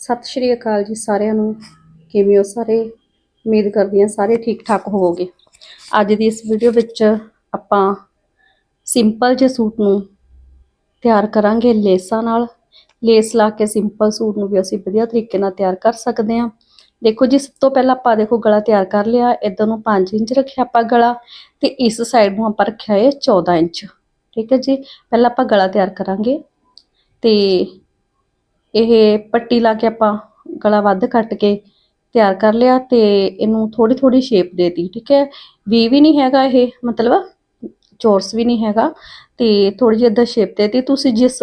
ਸਤਿ ਸ਼੍ਰੀ ਅਕਾਲ ਜੀ ਸਾਰਿਆਂ ਨੂੰ। ਕਿਵੇਂ ਹੋ ਸਾਰੇ? ਉਮੀਦ ਕਰਦੀ ਹਾਂ ਸਾਰੇ ਠੀਕ ਠਾਕ ਹੋਵੋਗੇ। ਅੱਜ ਦੀ ਇਸ ਵੀਡੀਓ ਵਿੱਚ ਆਪਾਂ ਸਿੰਪਲ ਜਿਹੇ ਸੂਟ ਨੂੰ ਤਿਆਰ ਕਰਾਂਗੇ ਲੇਸਾਂ ਨਾਲ। ਲੇਸ ਲਾ ਕੇ ਸਿੰਪਲ ਸੂਟ ਨੂੰ ਵੀ ਅਸੀਂ ਵਧੀਆ ਤਰੀਕੇ ਨਾਲ ਤਿਆਰ ਕਰ ਸਕਦੇ ਹਾਂ। ਦੇਖੋ ਜੀ, ਸਭ ਤੋਂ ਪਹਿਲਾਂ ਆਪਾਂ ਦੇਖੋ ਗਲਾ ਤਿਆਰ ਕਰ ਲਿਆ। ਇਧਰ ਨੂੰ 5 ਇੰਚ ਰੱਖਿਆ ਆਪਾਂ ਗਲਾ ਤੇ ਇਸ ਸਾਈਡ ਨੂੰ ਆਪਾਂ ਰੱਖਿਆ ਹੈ 14 ਇੰਚ। ਠੀਕ ਹੈ ਜੀ, ਪਹਿਲਾਂ ਆਪਾਂ ਗਲਾ ਤਿਆਰ ਕਰਾਂਗੇ ਤੇ ਇਹ ਪੱਟੀ ਲਾ ਕੇ ਆਪਾਂ ਗਲਾ ਵੱਧ ਕੱਟ ਕੇ ਤਿਆਰ ਕਰ ਲਿਆ ਤੇ ਇਹਨੂੰ ਥੋੜੀ ਥੋੜੀ ਸ਼ੇਪ ਦੇਤੀ, ਠੀਕ ਹੈ? ਵੀ ਵੀ ਨਹੀਂ ਹੈਗਾ ਇਹ, ਮਤਲਬ ਚੋਰਸ ਵੀ ਨਹੀਂ ਹੈਗਾ ਤੇ ਥੋੜੀ ਜਿਹੀ ਇਦਾਂ ਸ਼ੇਪ ਦੇਤੀ। ਤੁਸੀਂ ਜਿਸ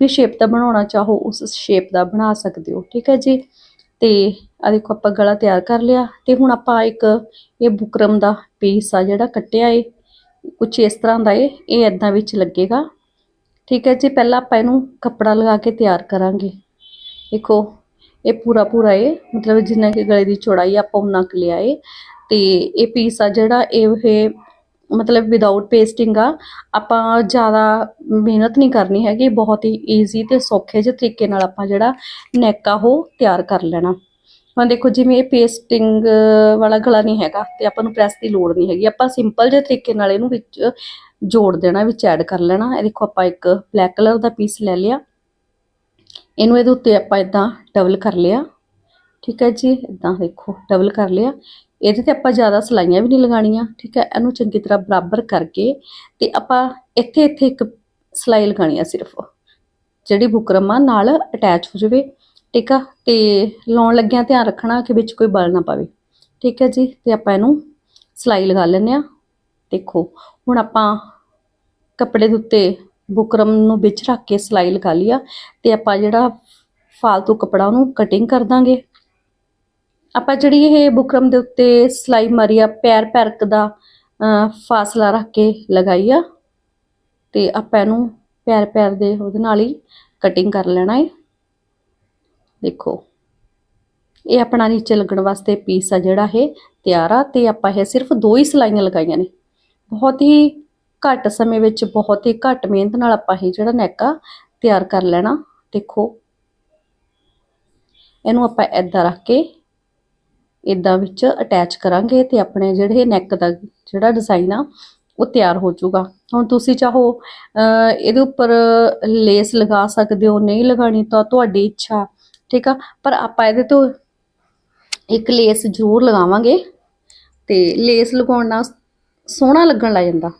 ਵੀ ਸ਼ੇਪ ਦਾ ਬਣਾਉਣਾ ਚਾਹੋ, ਉਸ ਸ਼ੇਪ ਦਾ ਬਣਾ ਸਕਦੇ ਹੋ, ਠੀਕ ਹੈ ਜੀ? ਤੇ ਆ ਦੇਖੋ, ਆਪਾਂ ਗਲਾ ਤਿਆਰ ਕਰ ਲਿਆ ਤੇ ਹੁਣ ਆਪਾਂ ਇੱਕ ਇਹ ਬੁਕਰਮ ਦਾ ਪੀਸ ਆ ਜਿਹੜਾ ਕੱਟਿਆ ਏ। ਕੁਝ ਇਸ ਤਰ੍ਹਾਂ ਦਾ ਏ, ਇਹ ਇਦਾਂ ਵਿੱਚ ਲੱਗੇਗਾ। ਠੀਕ ਹੈ ਜੀ, ਪਹਿਲਾਂ ਆਪਾਂ ਇਹਨੂੰ ਕੱਪੜਾ ਲਗਾ ਕੇ ਤਿਆਰ ਕਰਾਂਗੇ। ਦੇਖੋ, ਇਹ ਪੂਰਾ ਪੂਰਾ ਇਹ, ਮਤਲਬ ਜਿੰਨਾ ਕਿ ਗਲੇ ਦੀ ਚੌੜਾਈ ਆਪਾਂ ਉਨਾ ਕੁ ਲਿਆ ਏ ਤੇ ਇਹ ਪੀਸ ਆ ਜਿਹੜਾ ਇਹ ਮਤਲਬ ਵਿਦਆਊਟ ਪੇਸਟਿੰਗ ਆ, ਆਪਾਂ ਜ਼ਿਆਦਾ ਮਿਹਨਤ ਨਹੀਂ ਕਰਨੀ ਹੈਗੀ, ਬਹੁਤ ਹੀ ਈਜ਼ੀ ਤੇ ਸੌਖੇ ਜਿਹੇ ਤਰੀਕੇ ਨਾਲ ਆਪਾਂ ਜਿਹੜਾ ਨੈਕ ਆ ਉਹ ਤਿਆਰ ਕਰ ਲੈਣਾ। ਹੁਣ ਦੇਖੋ ਜਿਵੇਂ ਇਹ ਪੇਸਟਿੰਗ ਵਾਲਾ ਗਲਾ ਨਹੀਂ ਹੈਗਾ ਤੇ ਆਪਾਂ ਨੂੰ ਪ੍ਰੈਸ ਦੀ ਲੋੜ ਨਹੀਂ ਹੈਗੀ, ਆਪਾਂ ਸਿੰਪਲ ਜਿਹੇ ਤਰੀਕੇ ਨਾਲ ਇਹਨੂੰ ਵਿੱਚ ਜੋੜ ਦੇਣਾ, ਵਿੱਚ ਐਡ ਕਰ ਲੈਣਾ। ਇਹ ਦੇਖੋ ਆਪਾਂ ਇੱਕ ਬਲੈਕ ਕਲਰ ਦਾ ਪੀਸ ਲੈ ਲਿਆ। ਇਹਨੂੰ ਇਹਦੇ ਉੱਤੇ ਆਪਾਂ ਇਦਾਂ ਡਬਲ ਕਰ ਲਿਆ। ਠੀਕ ਹੈ ਜੀ? ਇਦਾਂ ਦੇਖੋ ਡਬਲ ਕਰ ਲਿਆ। ਇਹਦੇ ਤੇ ਆਪਾਂ ਜ਼ਿਆਦਾ ਸਲਾਈਆਂ ਵੀ ਨਹੀਂ ਲਗਾਣੀਆਂ ਠੀਕ ਹੈ? ਇਹਨੂੰ ਚੰਗੀ ਤਰ੍ਹਾਂ ਬਰਾਬਰ ਕਰਕੇ ਤੇ ਆਪਾਂ ਇੱਥੇ ਇੱਥੇ ਇੱਕ ਸਲਾਈ ਲਗਾਣੀ ਆ ਸਿਰਫ, ਜਿਹੜੀ ਬੁਕਰਮ ਨਾਲ ਅਟੈਚ ਹੋ ਜਾਵੇ। ਠੀਕ ਆ? ਤੇ ਲਾਉਣ ਲੱਗਿਆਂ ਧਿਆਨ ਰੱਖਣਾ ਕਿ ਵਿੱਚ ਕੋਈ ਬਲ ਨਾ ਪਵੇ। ਠੀਕ ਹੈ ਜੀ? ਤੇ ਆਪਾਂ ਇਹਨੂੰ ਸਲਾਈ ਲਗਾ ਲੈਂਦੇ ਆ ਦੇਖੋ, ਹੁਣ ਆਪਾਂ ਕੱਪੜੇ ਦੇ ਉੱਤੇ ਬੁਕਰਮ ਨੂੰ ਵਿੱਚ ਰੱਖ ਕੇ ਸਲਾਈ ਲਗਾ ਲਿਆ ਤੇ ਆਪਾਂ ਜਿਹੜਾ ਫਾਲਤੂ ਕੱਪੜਾ ਉਹਨੂੰ ਕਟਿੰਗ ਕਰ ਦਾਂਗੇ। ਆਪਾਂ ਜਿਹੜੀ ਇਹ ਬੁਕਰਮ ਦੇ ਉੱਤੇ ਸਲਾਈ ਮਾਰੀ ਆ, ਪੈਰ ਪੈਰਕ ਦਾ ਫਾਸਲਾ ਰੱਖ ਕੇ ਲਗਾਈ ਆ। ਤੇ ਆਪਾਂ ਇਹਨੂੰ ਪੈਰ ਪੈਰ ਦੇ ਉਹਦੇ ਨਾਲ ਹੀ ਕਟਿੰਗ ਕਰ ਲੈਣਾ ਹੈ ਦੇਖੋ। ਇਹ ਆਪਣਾ ਨੀਚੇ ਲੱਗਣ ਵਾਸਤੇ ਪੀਸ ਆ ਜਿਹੜਾ ਇਹ ਤਿਆਰ ਆ ਤੇ ਆਪਾਂ ਇਹ ਸਿਰਫ ਦੋ ਹੀ ਸਿਲਾਈਆਂ ਲਗਾਈਆਂ ਨੇ। ਬਹੁਤ ਹੀ ਘੱਟ ਸਮੇਂ ਵਿੱਚ, ਬਹੁਤ ਹੀ ਘੱਟ ਮਿਹਨਤ ਨਾਲ ਆਪਾਂ ਇਹ ਜਿਹੜਾ ਨੈਕ ਆ ਤਿਆਰ ਕਰ ਲੈਣਾ। ਦੇਖੋ। ਇਹਨੂੰ ਆਪਾਂ ਇਦਾਂ ਰੱਖ ਕੇ ਇਦਾਂ ਵਿੱਚ ਅਟੈਚ ਕਰਾਂਗੇ ਤੇ ਆਪਣੇ ਜਿਹੜੇ ਨੈਕ ਦਾ ਜਿਹੜਾ ਡਿਜ਼ਾਈਨ ਆ, ਉਹ ਤਿਆਰ ਹੋ ਜਾਊਗਾ। ਹੁਣ ਤੁਸੀਂ ਚਾਹੋ ਇਹਦੇ ਉੱਪਰ ਲੇਸ ਲਗਾ ਸਕਦੇ ਹੋ, ਨਹੀਂ ਲਗਾਣੀ ਤਾਂ ਤੁਹਾਡੀ ਇੱਛਾ ਠੀਕ ਆ? ਪਰ ਆਪਾਂ ਇਹਦੇ ਤੋਂ ਇੱਕ ਲੇਸ ਜ਼ਰੂਰ ਲਗਾਵਾਂਗੇ ਤੇ ਲੇਸ ਲਗਾਉਣ ਨਾਲ ਸੋਹਣਾ ਲੱਗਣ ਲੱਗ ਜਾਂਦਾ।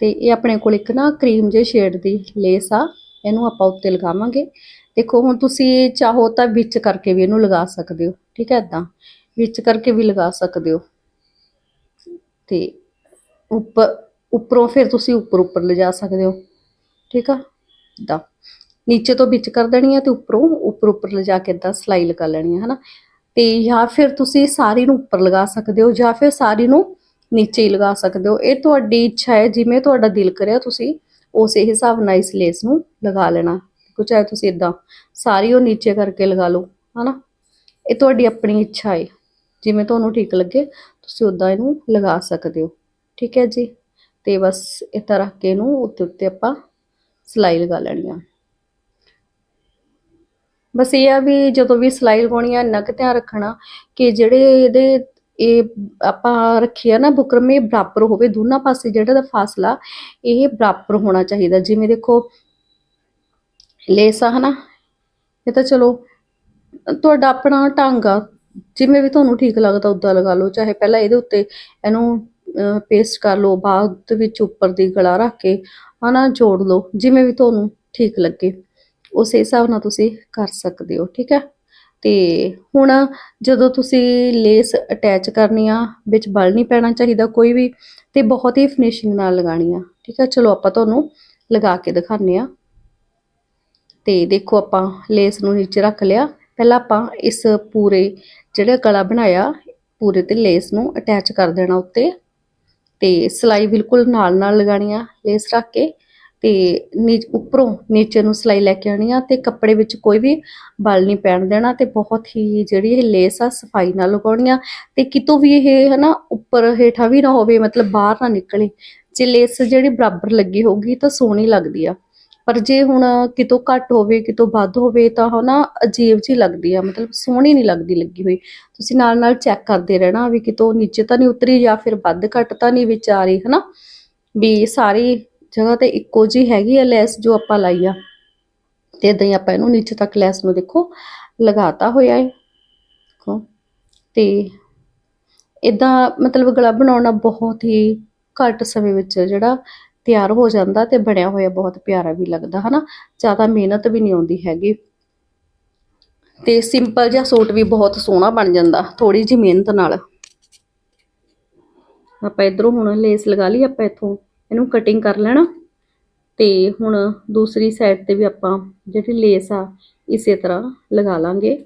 ਤੇ ਇਹ ਆਪਣੇ ਕੋਲ ਇੱਕ ਨਾ ਕਰੀਮ ਜੇ ਸ਼ੇਡ ਦੀ ਲੇਸ ਆ, ਇਹਨੂੰ ਆਪਾਂ ਉੱਤੇ ਲਗਾਵਾਂਗੇ। ਦੇਖੋ, ਹੁਣ ਤੁਸੀਂ ਚਾਹੋ ਤਾਂ ਵਿੱਚ ਕਰਕੇ ਵੀ ਇਹਨੂੰ ਲਗਾ ਸਕਦੇ ਹੋ, ਠੀਕ ਹੈ ਇਦਾਂ ਵਿੱਚ ਕਰਕੇ ਵੀ ਲਗਾ ਸਕਦੇ ਹੋ। ਤੇ ਉੱਪਰ ਉੱਪਰੋਂ ਫਿਰ ਤੁਸੀਂ ਉੱਪਰ ਉੱਪਰ ਲਿਜਾ ਸਕਦੇ ਹੋ, ਠੀਕ ਆ? ਇਦਾਂ ਨੀਚੇ ਤੋਂ ਵਿੱਚ ਕਰ ਦੇਣੀ ਹੈ ਤੇ ਉੱਪਰੋਂ ਉੱਪਰ ਉੱਪਰ ਲਿਜਾ ਕੇ ਇਦਾਂ ਸਲਾਈ ਲਗਾ ਲੈਣੀ ਹੈ ਹਨਾ? ਤੇ ਜਾਂ ਫਿਰ ਤੁਸੀਂ ਸਾਰੀ ਨੂੰ ਉੱਪਰ ਲਗਾ ਸਕਦੇ ਹੋ ਜਾਂ ਫਿਰ ਸਾਰੀ ਨੂੰ ਨੀਚੇ ਹੀ ਲਗਾ ਸਕਦੇ ਹੋ। ਇਹ ਤੁਹਾਡੀ ਇੱਛਾ ਹੈ, ਜਿਵੇਂ ਤੁਹਾਡਾ ਦਿਲ ਕਰਿਆ ਤੁਸੀਂ, ਉਸੇ ਹਿਸਾਬ ਨਾਲ ਇਸ ਲੇਸ ਨੂੰ ਲਗਾ ਲੈਣਾ। ਕੁਝ ਚਾਹੇ ਤੁਸੀਂ ਇਦਾਂ ਸਾਰੀ ਉਹ ਨੀਚੇ ਕਰਕੇ ਲਗਾ ਲਓ, ਹਨਾ? ਇਹ ਤੁਹਾਡੀ ਆਪਣੀ ਇੱਛਾ ਹੈ। ਜਿਵੇਂ ਤੁਹਾਨੂੰ ਠੀਕ ਲੱਗੇ, ਤੁਸੀਂ ਉਦਾਂ ਇਹਨੂੰ ਲਗਾ ਸਕਦੇ ਹੋ। ਠੀਕ ਹੈ ਜੀ? ਤੇ ਬਸ ਇਸ ਤਰ੍ਹਾਂ ਰੱਖ ਕੇ ਇਹਨੂੰ ਉੱਤੇ ਉੱਤੇ ਆਪਾਂ ਸਲਾਈ ਲਗਾ ਲੈਣੀ ਆ। ਬਸ ਇਹ ਆ ਵੀ ਜਦੋਂ ਵੀ ਸਿਲਾਈ ਲਗਾਉਣੀ ਆ, ਇੰਨਾ ਕੁ ਧਿਆਨ ਰੱਖਣਾ ਕਿ ਜਿਹੜੇ ਇਹਦੇ, ਇਹ ਆਪਾਂ ਰੱਖੀ ਨਾ ਬੁਕਰਮ, ਇਹ ਬਰਾਬਰ ਹੋਵੇ ਦੋਨਾਂ ਪਾਸੇ ਜਿਹੜਾ ਦਾ ਫਾਸਲਾ, ਇਹ ਬਰਾਬਰ ਹੋਣਾ ਚਾਹੀਦਾ। ਜਿਵੇਂ ਦੇਖੋ, ਲੇਸ ਆ ਹਨਾ, ਇਹ ਤਾਂ ਚਲੋ, ਤੁਹਾਡਾ ਆਪਣਾ ਢੰਗ ਆ, ਜਿਵੇਂ ਵੀ ਤੁਹਾਨੂੰ ਠੀਕ ਲੱਗਦਾ ਉਦਾਂ ਲਗਾ ਲਓ, ਚਾਹੇ ਪਹਿਲਾਂ ਇਹਦੇ ਉੱਤੇ ਇਹਨੂੰ ਪੇਸਟ ਕਰ ਲਓ, ਬਾਅਦ ਵਿੱਚ ਉੱਪਰ ਦੀ ਗਲਾ ਰੱਖ ਕੇ ਹਨਾ, ਜੋੜ ਲਓ, ਜਿਵੇਂ ਵੀ ਤੁਹਾਨੂੰ ਠੀਕ ਲੱਗੇ। ਉਸੇ ਹਿਸਾਬ ਨਾਲ ਤੁਸੀਂ ਕਰ ਸਕਦੇ ਹੋ, ਠੀਕ ਹੈ? ਤੇ ਹੁਣ ਜਦੋਂ ਤੁਸੀਂ ਲੇਸ ਅਟੈਚ ਕਰਨੀ ਆ, ਵਿੱਚ ਬਲ ਨਹੀਂ ਪੈਣਾ ਚਾਹੀਦਾ ਕੋਈ ਵੀ, ਤੇ ਬਹੁਤ ਹੀ ਫਿਨਿਸ਼ਿੰਗ ਨਾਲ ਲਗਾਣੀ ਆ, ਠੀਕ ਹੈ? ਚਲੋ ਆਪਾਂ ਤੁਹਾਨੂੰ ਲਗਾ ਕੇ ਦਿਖਾਉਂਦੇ ਆ ਤੇ ਦੇਖੋ ਆਪਾਂ ਲੇਸ ਨੂੰ ਨੀਚੇ ਰੱਖ ਲਿਆ। ਪਹਿਲਾਂ ਆਪਾਂ ਇਸ ਪੂਰੇ ਜਿਹੜਾ ਗਲਾ ਬਣਾਇਆ, ਪੂਰੇ ਤੇ ਲੇਸ ਨੂੰ ਅਟੈਚ ਕਰ ਦੇਣਾ ਉੱਤੇ। ਤੇ ਸਲਾਈ ਬਿਲਕੁਲ ਨਾਲ ਨਾਲ ਲਗਾਣੀ ਆ ਲੇਸ ਰੱਖ ਕੇ। ਤੇ ਉੱਪਰੋਂ ਨੀਚੇ ਨੂੰ ਸਲਾਈ ਲੈ ਕੇ ਆਣੀ ਆ ਤੇ ਕੱਪੜੇ ਵਿੱਚ ਕੋਈ ਵੀ ਬਲ ਨਹੀਂ ਪੈਣ ਦੇਣਾ ਤੇ ਬਹੁਤ ਹੀ ਜਿਹੜੀ ਇਹ ਲੇਸ ਆ ਸਫ਼ਾਈ ਨਾਲ ਲਗਾਉਣੀ ਆ ਤੇ ਕਿਤੋਂ ਵੀ ਇਹ ਹਨਾ ਉੱਪਰ ਹੇਠਾਂ ਵੀ ਨਾ ਹੋਵੇ ਮਤਲਬ ਬਾਹਰ ਨਾ ਨਿਕਲੇ, ਜੇ ਲੇਸ ਜਿਹੜੀ ਬਰਾਬਰ ਲੱਗੀ ਹੋਊਗੀ ਤਾਂ ਸੋਹਣੀ ਲੱਗਦੀ ਆ। ਪਰ ਜੇ ਹੁਣ ਕਿਤੋਂ ਘੱਟ ਹੋਵੇ, ਕਿਤੋਂ ਵੱਧ ਹੋਵੇ ਤਾਂ ਹਨਾ ਅਜੀਬ ਜੀ ਲੱਗਦੀ ਆ, ਮਤਲਬ ਸੋਹਣੀ ਨਹੀਂ ਲੱਗਦੀ ਲੱਗੀ ਹੋਈ। ਤੁਸੀਂ ਨਾਲ ਨਾਲ ਚੈੱਕ ਕਰਦੇ ਰਹਿਣਾ ਵੀ ਕਿਤੋਂ ਨੀਚੇ ਤਾਂ ਨਹੀਂ ਉਤਰੀ ਜਾਂ ਫਿਰ ਵੱਧ ਘੱਟ ਤਾਂ ਨਹੀਂ ਵਿਚਾਰੀ ਹਨਾ ਵੀ ਸਾਰੀ ਜਗ੍ਹਾ ਤੇ ਇੱਕੋ ਜੀ ਹੈਗੀ ਆ ਲੈਸ ਜੋ ਆਪਾਂ ਲਾਈ ਆ। ਤੇ ਇਦਾਂ ਹੀ ਆਪਾਂ ਇਹਨੂੰ ਨੀਚੇ ਤੱਕ ਲੈਸ ਨੂੰ ਦੇਖੋ, ਲਗਾਤਾ ਹੋਇਆ ਹੈ ਦੇਖੋ। ਤੇ ਇਦਾਂ ਮਤਲਬ ਗਲਾ ਬਣਾਉਣਾ ਬਹੁਤ ਹੀ ਘੱਟ ਸਮੇਂ ਵਿੱਚ ਜਿਹੜਾ ਤਿਆਰ ਹੋ ਜਾਂਦਾ ਤੇ ਬਣਿਆ ਹੋਇਆ ਬਹੁਤ ਪਿਆਰਾ ਵੀ ਲੱਗਦਾ, ਹਨਾ? ਜ਼ਿਆਦਾ ਮਿਹਨਤ ਵੀ ਨਹੀਂ ਆਉਂਦੀ ਹੈਗੀ। ਤੇ ਸਿੰਪਲ ਜਿਹਾ ਸੂਟ ਵੀ ਬਹੁਤ ਸੋਹਣਾ ਬਣ ਜਾਂਦਾ ਥੋੜੀ ਜਿਹੀ ਮਿਹਨਤ ਨਾਲ। ਆਪਾਂ ਇਧਰੋਂ ਹੁਣ ਲੇਸ ਲਗਾ ਲਈ, ਆਪਾਂ ਇੱਥੋਂ ਇਹਨੂੰ ਕਟਿੰਗ ਕਰ ਲੈਣਾ। ਤੇ ਹੁਣ ਦੂਸਰੀ ਸਾਈਡ ਤੇ ਵੀ ਆਪਾਂ ਜਿਹੜੀ ਲੇਸ ਆ, ਇਸੇ ਤਰ੍ਹਾਂ ਲਗਾ ਲਾਂਗੇ।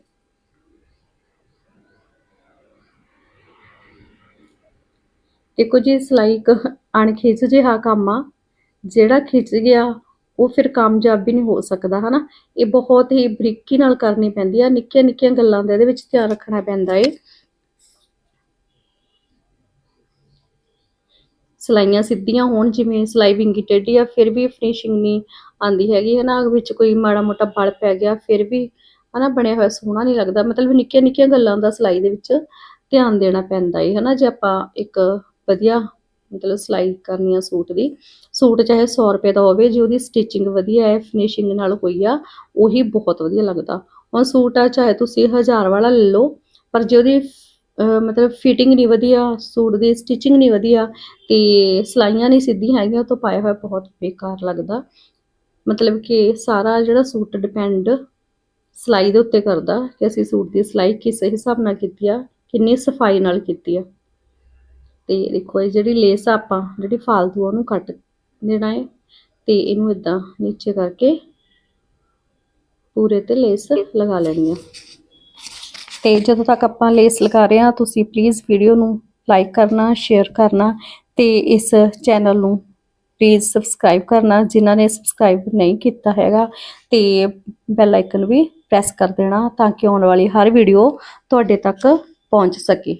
ਦੇਖੋ ਜੀ ਸਿਲਾਈ ਇੱਕ ਅਣਖਿੱਚ ਜਿਹਾ ਕੰਮ ਆ। ਜਿਹੜਾ ਖਿੱਚ ਗਿਆ, ਉਹ ਫਿਰ ਕਾਮਯਾਬ ਵੀ ਨਹੀਂ ਹੋ ਸਕਦਾ, ਹਨਾ? ਇਹ ਬਹੁਤ ਹੀ ਬਰੀਕੀ ਨਾਲ ਕਰਨੀ ਪੈਂਦੀ ਆ। ਨਿੱਕੀਆਂ ਨਿੱਕੀਆਂ ਗੱਲਾਂ ਦਾ ਇਹਦੇ ਵਿੱਚ ਧਿਆਨ ਰੱਖਣਾ ਪੈਂਦਾ ਏ। ਸਲਾਈਆਂ ਸਿੱਧੀਆਂ ਹੋਣ, ਜਿਵੇਂ ਸਲਾਈ ਵਿੰਗੀ ਟੇਢੀ ਆ, ਫਿਰ ਵੀ ਫਿਨਿਸ਼ਿੰਗ ਨਹੀਂ ਆਂਦੀ ਹੈਗੀ, ਹਨਾ, ਵਿੱਚ ਕੋਈ ਮਾੜਾ ਮੋਟਾ ਬਲ ਪੈ ਗਿਆ, ਫਿਰ ਵੀ ਹਨਾ, ਬਣਿਆ ਹੋਇਆ ਸੋਹਣਾ ਨਹੀਂ ਲੱਗਦਾ, ਮਤਲਬ ਨਿੱਕੀਆਂ ਨਿੱਕੀਆਂ ਗੱਲਾਂ ਦਾ ਸਲਾਈ ਦੇ ਵਿੱਚ ਧਿਆਨ ਦੇਣਾ ਪੈਂਦਾ ਏ, ਹਨਾ, ਜੇ ਆਪਾਂ ਇੱਕ ਵਧੀਆ ਮਤਲਬ ਸਿਲਾਈ ਕਰਨੀ ਆ ਸੂਟ ਦੀ, ਸੂਟ ਚਾਹੇ 100 ਰੁਪਏ ਦਾ ਹੋਵੇ, ਜੇ ਉਹਦੀ ਸਟਿਚਿੰਗ ਵਧੀਆ ਹੈ ਫਿਨਿਸ਼ਿੰਗ ਨਾਲ ਹੋਈ ਆ, ਉਹੀ ਬਹੁਤ ਵਧੀਆ ਲੱਗਦਾ, ਹੁਣ ਸੂਟ ਆ, ਚਾਹੇ ਤੁਸੀਂ 1000 ਵਾਲਾ ਲੈ ਲਓ, ਪਰ ਜੇ ਉਹਦੀ ਮਤਲਬ ਫਿਟਿੰਗ ਨਹੀਂ ਵਧੀਆ, ਸੂਟ ਦੀ ਸਟਿਚਿੰਗ ਨਹੀਂ ਵਧੀਆ ਤੇ ਸਲਾਈਆਂ ਨਹੀਂ ਸਿੱਧੀਆਂ ਹੈਗੀਆਂ, ਉਹ ਤੋਂ ਪਾਇਆ ਹੋਇਆ ਬਹੁਤ ਬੇਕਾਰ ਲੱਗਦਾ। ਮਤਲਬ ਕਿ ਸਾਰਾ ਜਿਹੜਾ ਸੂਟ ਡਿਪੈਂਡ ਸਿਲਾਈ ਦੇ ਉੱਤੇ ਕਰਦਾ ਕਿ ਅਸੀਂ ਸੂਟ ਦੀ ਸਿਲਾਈ ਕਿਸ ਹਿਸਾਬ ਨਾਲ ਕੀਤੀ ਆ, ਕਿੰਨੀ ਸਫ਼ਾਈ ਨਾਲ ਕੀਤੀ ਆ। ਤੇ ਦੇਖੋ ਇਹ ਜਿਹੜੀ ਲੇਸ ਆਪਾਂ, ਜਿਹੜੀ ਫਾਲਤੂ ਆ ਉਹਨੂੰ ਕੱਟ ਦੇਣਾ ਹੈ ਤੇ ਇਹਨੂੰ ਇਦਾਂ ਨੀਚੇ ਕਰਕੇ ਪੂਰੇ ਤੇ ਲੇਸ ਲਗਾ ਲੈਣੀ ਆ। ਤੇ ਜਦੋਂ ਤੱਕ ਆਪਾਂ ਲੇਸ ਲਗਾ ਰਹੇ ਹਾਂ, ਤੁਸੀਂ ਪਲੀਜ਼ ਵੀਡੀਓ ਨੂੰ ਲਾਈਕ ਕਰਨਾ ਸ਼ੇਅਰ ਕਰਨਾ ਤੇ ਇਸ ਚੈਨਲ ਨੂੰ ਪਲੀਜ਼ ਸਬਸਕ੍ਰਾਈਬ ਕਰਨਾ, ਜਿਨ੍ਹਾਂ ਨੇ ਸਬਸਕ੍ਰਾਈਬ ਨਹੀਂ ਕੀਤਾ ਹੈਗਾ ਤੇ ਬੈਲ ਆਈਕਨ ਵੀ ਪ੍ਰੈਸ ਕਰ ਦੇਣਾ ਤਾਂ ਕਿ ਆਉਣ ਵਾਲੀ ਹਰ ਵੀਡੀਓ ਤੁਹਾਡੇ ਤੱਕ ਪਹੁੰਚ ਸਕੇ।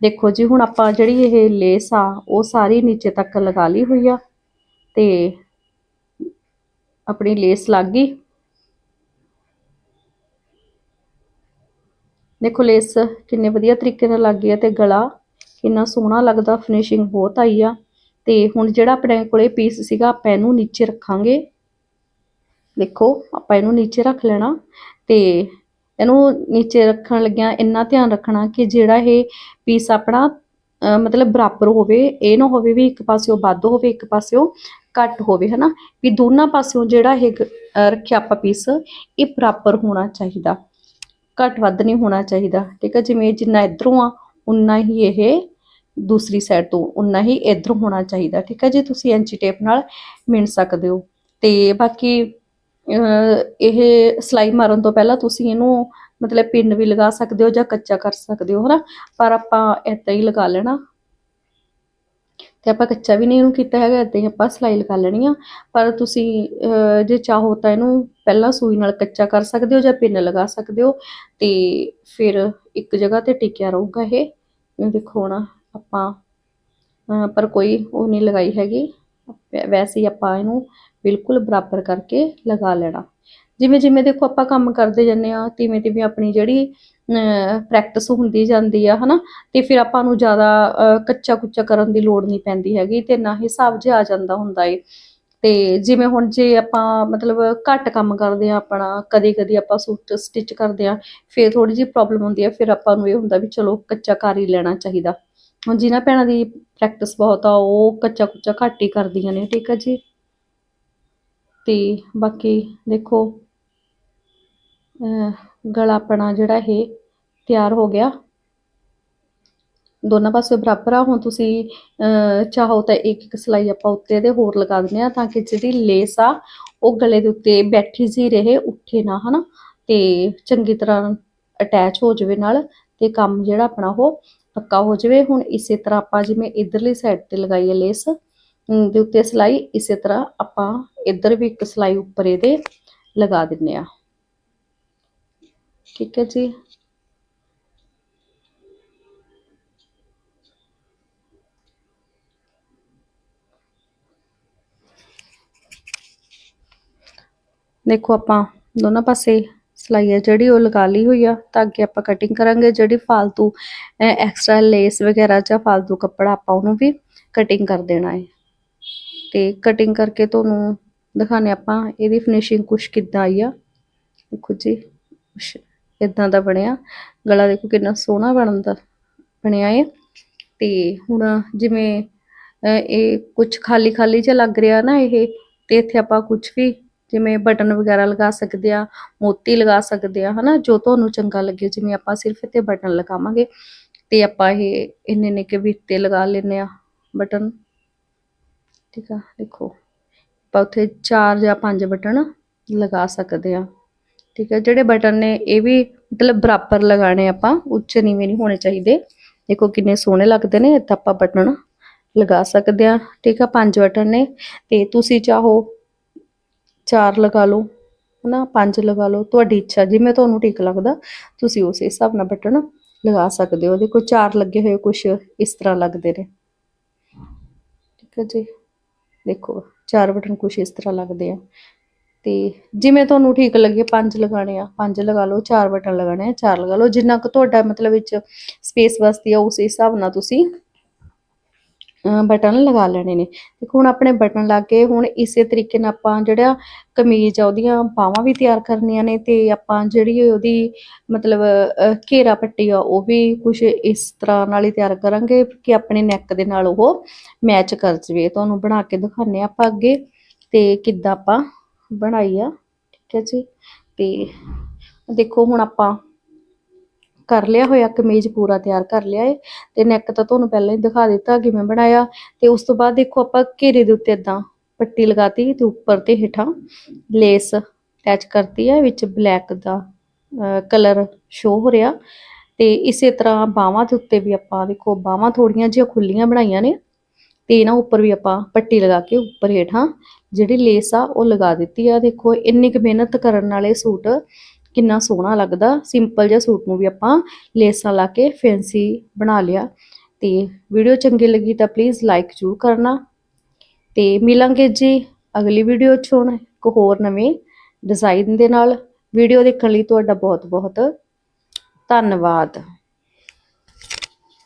ਦੇਖੋ ਜੀ, ਹੁਣ ਆਪਾਂ ਜਿਹੜੀ ਇਹ ਲੇਸ ਆ, ਉਹ ਸਾਰੀ ਨੀਚੇ ਤੱਕ ਲਗਾ ਲਈ ਹੋਈ ਆ ਤੇ ਆਪਣੀ ਲੇਸ ਲੱਗ ਗਈ। ਦੇਖੋ ਲੇਸ ਕਿੰਨੇ ਵਧੀਆ ਤਰੀਕੇ ਨਾਲ ਲੱਗ ਗਈ ਆ ਤੇ ਗਲਾ ਕਿੰਨਾ ਸੋਹਣਾ ਲੱਗਦਾ ਫਿਨਿਸ਼ਿੰਗ ਬਹੁਤ ਆਈ ਆ। ਤੇ ਹੁਣ ਜਿਹੜਾ ਆਪਣੇ ਕੋਲੇ ਪੀਸ ਸੀਗਾ, ਆਪਾਂ ਇਹਨੂੰ ਨੀਚੇ ਰੱਖਾਂਗੇ। ਦੇਖੋ, ਆਪਾਂ ਇਹਨੂੰ ਨੀਚੇ ਰੱਖ ਲੈਣਾ। ਤੇ ਇਹਨੂੰ ਨੀਚੇ ਰੱਖਣ ਲੱਗਿਆਂ ਇੰਨਾ ਧਿਆਨ ਰੱਖਣਾ ਕਿ ਜਿਹੜਾ ਇਹ ਪੀਸ ਆਪਣਾ ਮਤਲਬ ਬਰਾਬਰ ਹੋਵੇ, ਇਹ ਨਾ ਹੋਵੇ ਵੀ ਇੱਕ ਪਾਸਿਓਂ ਵੱਧ ਹੋਵੇ, ਇੱਕ ਪਾਸਿਓਂ ਘੱਟ ਹੋਵੇ, ਹਨਾ? ਵੀ ਦੋਨਾਂ ਪਾਸਿਓਂ ਜਿਹੜਾ ਇਹ ਰੱਖਿਆ ਆਪਾਂ ਪੀਸ ਇਹ ਬਰਾਬਰ ਹੋਣਾ ਚਾਹੀਦਾ। ਘੱਟ ਵੱਧ ਨਹੀਂ ਹੋਣਾ ਚਾਹੀਦਾ, ਠੀਕ ਹੈ, ਜਿਵੇਂ ਜਿੰਨਾ ਇਧਰੋਂ ਆ, ਉਨਾ ਹੀ ਇਹ ਦੂਸਰੀ ਸਾਈਡ ਤੋਂ, ਉਨਾ ਹੀ ਇਧਰ ਹੋਣਾ ਚਾਹੀਦਾ, ਠੀਕ ਹੈ, ਜੀ ਤੁਸੀਂ ਐਂਚੀ ਟੇਪ ਨਾਲ ਮਿਣ ਸਕਦੇ ਹੋ। ਤੇ ਬਾਕੀ ਇਹ ਸਲਾਈ ਮਾਰਨ ਤੋਂ ਪਹਿਲਾਂ ਤੁਸੀਂ ਇਹਨੂੰ ਮਤਲਬ ਪਿੰਨ ਵੀ ਲਗਾ ਸਕਦੇ ਹੋ ਜਾਂ ਕੱਚਾ ਕਰ ਸਕਦੇ ਹੋ, ਹਨਾ? ਪਰ ਆਪਾਂ ਇੱਦਾਂ ਹੀ ਲਗਾ ਲੈਣਾ। ਤੇ ਆਪਾਂ ਕੱਚਾ ਵੀ ਨਹੀਂ ਇਹਨੂੰ ਕੀਤਾ ਹੈਗਾ, ਏਦਾਂ ਹੀ ਆਪਾਂ ਸਲਾਈ ਲਗਾ ਲੈਣੀ ਆ। ਪਰ ਤੁਸੀਂ ਜੇ ਚਾਹੋ ਤਾਂ ਇਹਨੂੰ ਪਹਿਲਾਂ ਸੂਈ ਨਾਲ ਕੱਚਾ ਕਰ ਸਕਦੇ ਹੋ ਜਾਂ ਪਿੰਨ ਲਗਾ ਸਕਦੇ ਹੋ ਤੇ ਫਿਰ ਇੱਕ ਜਗ੍ਹਾ ਤੇ ਟਿਕਿਆ ਰਹੂਗਾ ਇਹ। ਦੇਖੋ ਹੁਣ ਆਪਾਂ ਪਰ ਕੋਈ ਉਹ ਨਹੀਂ ਲਗਾਈ ਹੈਗੀ। ਵੈਸੇ ਹੀ ਆਪਾਂ ਇਹਨੂੰ ਬਿਲਕੁਲ ਬਰਾਬਰ ਕਰਕੇ ਲਗਾ ਲੈਣਾ। ਜਿਵੇਂ ਜਿਵੇਂ ਦੇਖੋ ਆਪਾਂ ਕੰਮ ਕਰਦੇ ਜਾਂਦੇ ਆ ਤਿਵੇਂ ਤਿਵੇਂ ਆਪਣੀ ਜਿਹੜੀ ਪ੍ਰੈਕਟਿਸ ਹੁੰਦੀ ਜਾਂਦੀ ਆ, ਹਨਾ? ਤੇ ਫਿਰ ਆਪਾਂ ਨੂੰ ਜ਼ਿਆਦਾ ਕੱਚਾ ਕੁੱਚਾ ਕਰਨ ਦੀ ਲੋੜ ਨਹੀਂ ਪੈਂਦੀ ਹੈਗੀ ਤੇ ਨਾ ਹਿਸਾਬ ਜਿਹਾ ਆ ਜਾਂਦਾ ਹੁੰਦਾ ਏ। ਤੇ ਜਿਵੇਂ ਹੁਣ ਜੇ ਆਪਾਂ ਮਤਲਬ ਘੱਟ ਕੰਮ ਕਰਦੇ ਆ ਆਪਣਾ, ਕਦੇ ਕਦੇ ਆਪਾਂ ਸੂਟ ਸਟਿਚ ਕਰਦੇ ਆ ਫਿਰ ਥੋੜੀ ਜਿਹੀ ਪ੍ਰੋਬਲਮ ਹੁੰਦੀ ਆ, ਫਿਰ ਆਪਾਂ ਨੂੰ ਇਹ ਹੁੰਦਾ ਵੀ ਚਲੋ ਕੱਚਾ ਕਰ ਹੀ ਲੈਣਾ ਚਾਹੀਦਾ। ਹੁਣ ਜਿਨ੍ਹਾਂ ਭੈਣਾਂ ਦੀ ਪ੍ਰੈਕਟਿਸ ਬਹੁਤ ਆ, ਉਹ ਕੱਚਾ ਕੁੱਚਾ ਘੱਟ ਹੀ ਕਰਦੀਆਂ ਨੇ, ਠੀਕ ਆ ਜੀ? ਤੇ ਬਾਕੀ ਦੇਖੋ ਗਲਾ ਆਪਣਾ ਜਿਹੜਾ ਇਹ ਤਿਆਰ ਹੋ ਗਿਆ। ਦੋਨਾਂ ਪਾਸੇ ਬਰਾਬਰ ਆ। ਹੁਣ ਤੁਸੀਂ, ਅਹ, ਚਾਹੋ ਤਾਂ ਇੱਕ ਇੱਕ ਸਲਾਈ ਆਪਾਂ ਉੱਤੇ ਦੇ ਹੋਰ ਲਗਾ ਦਿੰਦੇ ਆ ਤਾਂ ਕਿ ਜਿਹੜੀ ਲੇਸ ਆ, ਉਹ ਗਲੇ ਦੇ ਉੱਤੇ ਬੈਠੀ ਜੀ ਰਹੇ, ਉੱਠੇ ਨਾ, ਹਨਾ? ਤੇ ਚੰਗੀ ਤਰ੍ਹਾਂ ਅਟੈਚ ਹੋ ਜਾਵੇ ਨਾਲ ਤੇ ਕੰਮ ਜਿਹੜਾ ਆਪਣਾ ਉਹ ਪੱਕਾ ਹੋ ਜਾਵੇ। ਹੁਣ ਇਸੇ ਤਰ੍ਹਾਂ ਆਪਾਂ ਜਿਵੇਂ ਇਧਰਲੀ ਸਾਈਡ ਤੇ ਲਗਾਈ ਹੈ ਲੇਸ ਦੇ ਉੱਤੇ ਸਲਾਈ, ਇਸੇ ਤਰ੍ਹਾਂ ਆਪਾਂ ਇੱਧਰ ਵੀ ਇੱਕ ਸਲਾਈ ਉੱਪਰ ਇਹਦੇ ਲਗਾ ਦਿੰਨੇ ਆ। ਠੀਕ ਹੈ ਜੀ। ਦੇਖੋ ਆਪਾਂ ਦੋਨਾਂ ਪਾਸੇ ਸਲਾਈ ਹੈ, ਜਿਹੜੀ ਉਹ ਲਗਾ ਲਈ ਹੋਈ ਆ, ਤਾਂ ਅੱਗੇ ਆਪਾਂ ਕਟਿੰਗ ਕਰਾਂਗੇ, ਜਿਹੜੀ ਫਾਲਤੂ ਐਕਸਟਰਾ ਲੇਸ ਵਗੈਰਾ ਜਾਂ ਫਾਲਤੂ ਕੱਪੜਾ ਆਪਾਂ ਉਹਨੂੰ ਵੀ ਕਟਿੰਗ ਕਰ ਦੇਣਾ ਹੈ। ਤੇ ਕਟਿੰਗ ਕਰਕੇ ਤੁਹਾਨੂੰ ਦਿਖਾਣੇ ਆਪਾਂ, ਇਹਦੀ ਫਿਨਿਸ਼ਿੰਗ ਕੁਛ ਕਿੱਦਾਂ ਆਈ ਆ। ਦੇਖੋ ਜੀ ਇਦਾਂ ਦਾ ਬਣਿਆ। ਗਲਾ ਦੇਖੋ ਕਿੰਨਾ ਸੋਹਣਾ ਬਣਦਾ, ਬਣਿਆ ਏ ਤੇ ਹੁਣ ਜਿਵੇਂ ਇਹ ਕੁਝ ਖਾਲੀ ਖਾਲੀ ਜਿਹਾ ਲੱਗ ਰਿਹਾ ਨਾ ਇਹ, ਤੇ ਇੱਥੇ ਆਪਾਂ ਕੁਝ ਵੀ ਜਿਵੇਂ ਬਟਨ ਵਗੈਰਾ ਲਗਾ ਸਕਦੇ ਆ, ਮੋਤੀ ਲਗਾ ਸਕਦੇ ਆ, ਹਨਾ, ਜੋ ਤੁਹਾਨੂੰ ਚੰਗਾ ਲੱਗੇ। ਜਿਵੇਂ ਆਪਾਂ ਸਿਰਫ ਇੱਥੇ ਬਟਨ ਲਗਾਵਾਂਗੇ, ਤੇ ਆਪਾਂ ਇਹ ਇੰਨੇ ਨੇ ਕੇ ਵਿੱਤੇ ਲਗਾ ਲੈਨੇ ਆ ਬਟਨ। ਠੀਕ ਆ, ਦੇਖੋ। ਆਪਾਂ ਉੱਥੇ 4 ਜਾਂ 5 ਬਟਨ ਲਗਾ ਸਕਦੇ ਆ। ਠੀਕ ਹੈ, ਜਿਹੜੇ ਬਟਨ ਨੇ ਇਹ ਵੀ ਮਤਲਬ ਬਰਾਬਰ ਲਗਾਣੇ ਆਪਾਂ, ਉੱਚੇ ਨੀਵੇਂ ਨਹੀਂ ਹੋਣੇ ਚਾਹੀਦੇ। ਦੇਖੋ ਕਿੰਨੇ ਸੋਹਣੇ ਲੱਗਦੇ ਨੇ, ਇੱਥੇ ਆਪਾਂ ਬਟਨ ਲਗਾ ਸਕਦੇ ਆ ਠੀਕ ਆ, ਪੰਜ ਬਟਨ ਨੇ, ਤੇ ਤੁਸੀਂ ਚਾਹੋ ਚਾਰ ਲਗਾ ਲਓ, ਹਨਾ, ਪੰਜ ਲਗਾ ਲਓ, ਤੁਹਾਡੀ ਇੱਛਾ, ਜਿਵੇਂ ਤੁਹਾਨੂੰ ਠੀਕ ਲੱਗਦਾ, ਤੁਸੀਂ ਉਸ ਹਿਸਾਬ ਨਾਲ ਬਟਨ ਲਗਾ ਸਕਦੇ ਹੋ। ਦੇਖੋ, ਚਾਰ ਲੱਗੇ ਹੋਏ ਕੁਝ ਇਸ ਤਰ੍ਹਾਂ ਲੱਗਦੇ ਨੇ। ਠੀਕ ਹੈ ਜੀ, ਦੇਖੋ, ਚਾਰ ਬਟਨ ਕੁਝ ਇਸ ਤਰ੍ਹਾਂ ਲੱਗਦੇ ਆ। ਤੇ ਜਿਵੇਂ ਤੁਹਾਨੂੰ ਠੀਕ ਲੱਗੇ, ਪੰਜ ਲਗਾਣੇ ਆ, ਪੰਜ ਲਗਾ ਲਓ, ਚਾਰ ਬਟਨ ਲਗਾਣੇ ਆ, ਚਾਰ ਲਗਾ ਲਓ, ਜਿੰਨਾ ਕੁ ਤੁਹਾਡਾ ਮਤਲਬ ਵਿੱਚ ਸਪੇਸ ਵਸਦੀ ਆ, ਉਸੇ ਹਿਸਾਬ ਨਾਲ ਤੁਸੀਂ ਬਟਨ ਲਗਾ ਲੈਣੇ ਨੇ। ਦੇਖੋ, ਹੁਣ ਆਪਣੇ ਬਟਨ ਲਾ ਕੇ ਹੁਣ ਇਸੇ ਤਰੀਕੇ ਨਾਲ ਆਪਾਂ ਜਿਹੜਾ ਕਮੀਜ਼ ਆ, ਉਹਦੀਆਂ ਬਾਹਾਂ ਵੀ ਤਿਆਰ ਕਰਨੀਆਂ ਨੇ ਤੇ ਆਪਾਂ ਜਿਹੜੀ ਉਹਦੀ ਮਤਲਬ ਘੇਰਾ ਪੱਟੀ ਆ, ਉਹ ਵੀ ਕੁਝ ਇਸ ਤਰ੍ਹਾਂ ਨਾਲ ਹੀ ਤਿਆਰ ਕਰਾਂਗੇ ਕਿ ਆਪਣੇ ਨੈਕ ਦੇ ਨਾਲ ਉਹ ਮੈਚ ਕਰ ਜਵੇ। ਤੁਹਾਨੂੰ ਬਣਾ ਕੇ ਦਿਖਾਉਂਦੇ ਆ ਆਪਾਂ ਅੱਗੇ ਤੇ ਕਿੱਦਾਂ ਆਪਾਂ ਬਣਾਈ ਆ, ਠੀਕ ਹੈ ਜੀ। ਤੇ ਦੇਖੋ ਹੁਣ ਆਪਾਂ ਕਰ ਲਿਆ ਹੋਇਆ ਕਮੀਜ਼ ਪੂਰਾ ਤਿਆਰ ਕਰ ਲਿਆ ਏ। ਤੇ ਨੈਕ ਤਾਂ ਤੁਹਾਨੂੰ ਪਹਿਲਾਂ ਹੀ ਦਿਖਾ ਦਿੱਤਾ ਕਿਵੇਂ ਬਣਾਇਆ। ਤੇ ਉਸ ਤੋਂ ਬਾਅਦ ਦੇਖੋ ਆਪਾਂ ਘੇਰੇ ਦੇ ਉੱਤੇ ਇਦਾਂ ਪੱਟੀ ਲਗਾਤੀ ਤੇ ਉੱਪਰ ਤੇ ਹੇਠਾਂ ਲੇਸ ਅਟੈਚ ਕਰਤੀ ਹੈ ਵਿੱਚ ਬਲੈਕ ਦਾ ਕਲਰ ਸ਼ੋ ਹੋ ਰਿਹਾ। ਤੇ ਇਸੇ ਤਰ੍ਹਾਂ ਬਾਹਾਂ ਦੇ ਉੱਤੇ ਵੀ ਆਪਾਂ ਦੇਖੋ ਬਾਹਾਂ ਥੋੜੀਆਂ ਜਿਹੀਆਂ ਖੁੱਲੀਆਂ ਬਣਾਈਆਂ ਨੇ। ਤੇ ਨਾ ਉੱਪਰ ਵੀ ਆਪਾਂ ਪੱਟੀ ਲਗਾ ਕੇ ਉੱਪਰ ਹੇਠਾਂ ਜਿਹੜੀ ਲੇਸ ਆ, ਉਹ ਲਗਾ ਦਿੱਤੀ ਆ। ਦੇਖੋ, ਇੰਨੀ ਕੁ ਮਿਹਨਤ ਕਰਨ ਵਾਲੇ ਸੂਟ ਕਿੰਨਾ ਸੋਹਣਾ ਲੱਗਦਾ। ਸਿੰਪਲ ਜਿਹਾ ਸੂਟ ਨੂੰ ਵੀ ਆਪਾਂ ਲੇਸਾਂ ਲਾ ਕੇ ਫੈਂਸੀ ਬਣਾ ਲਿਆ। ਤੇ ਵੀਡੀਓ ਚੰਗੀ ਲੱਗੀ ਤਾਂ ਪਲੀਜ਼ ਲਾਈਕ ਜ਼ਰੂਰ ਕਰਨਾ। ਤੇ ਮਿਲਾਂਗੇ ਜੀ ਅਗਲੀ ਵੀਡੀਓ 'ਚ ਹੁਣ ਇੱਕ ਹੋਰ ਨਵੇਂ ਡਿਜ਼ਾਈਨ ਦੇ ਨਾਲ। ਵੀਡੀਓ ਦੇਖਣ ਲਈ ਤੁਹਾਡਾ ਬਹੁਤ ਬਹੁਤ ਧੰਨਵਾਦ।